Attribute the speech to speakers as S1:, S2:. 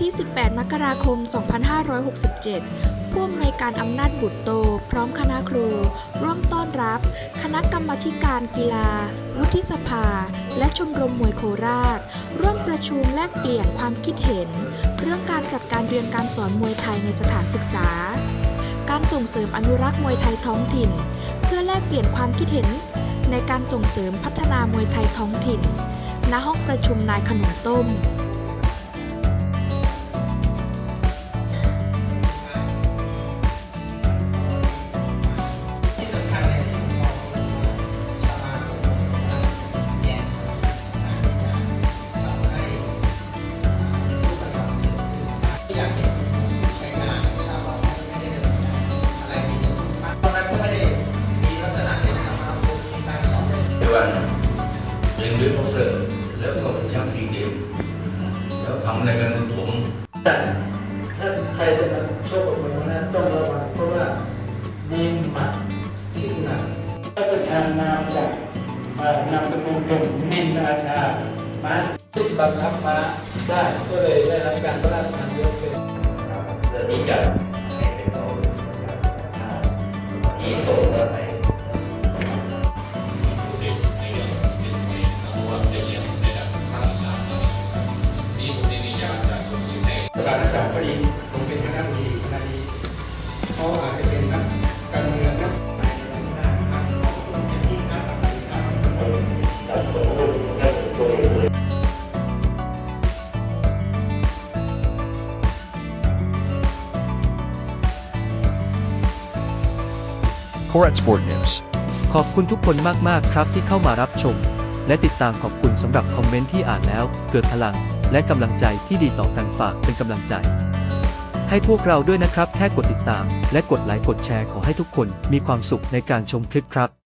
S1: ที่ 18 มกราคม 2567 ผู้อำนวยการอำนาจบุตรโต พร้อมคณะครู ร่วมต้อนรับ คณะกรรมธิการกีฬา วุฒิสภา และชมรมมวยโคราช ร่วมประชุมแลกเปลี่ยนความคิดเห็น เรื่องการจัดการเรียนการสอนมวยไทยในสถานศึกษา การส่งเสริมอนุรักษ์มวยไทยท้องถิ่น เพื่อแลกเปลี่ยนความคิดเห็น ในการส่งเสริมพัฒนามวยไทยท้องถิ่นณห้องประชุมนายขนมต้มั
S2: นเรียนรู้คอน
S3: เสร์ตแล้วก็เป็นแชมป์ซีเกมแล้วทำอะไรกันผม
S4: ถ้าใครจะมาโชคกับคนนนั้นต้องระวังเพราะว่ามีหมัดที่หนัก
S5: ได้ประธานนามจากเอ่อนามสกุลกลุ่มนินราชา
S4: ม้าที่บังคับม้าได้ก็เลยได้รับการพระราชทานยกเป็น
S3: เรื่อง
S6: Korat Sport News.
S7: ขอบคุณทุกคนมากๆครับที่เข้ามารับชม และติดตามขอบคุณสำหรับคอมเมนต์ที่อ่านแล้ว เกิดพลัง และกำลังใจที่ดีต่อกันฝากเป็นกำลังใจ ให้พวกเราด้วยนะครับ แค่กดติดตาม และกดไลค์กดแชร์ขอให้ทุกคนมีความสุขในการชมคลิปครับ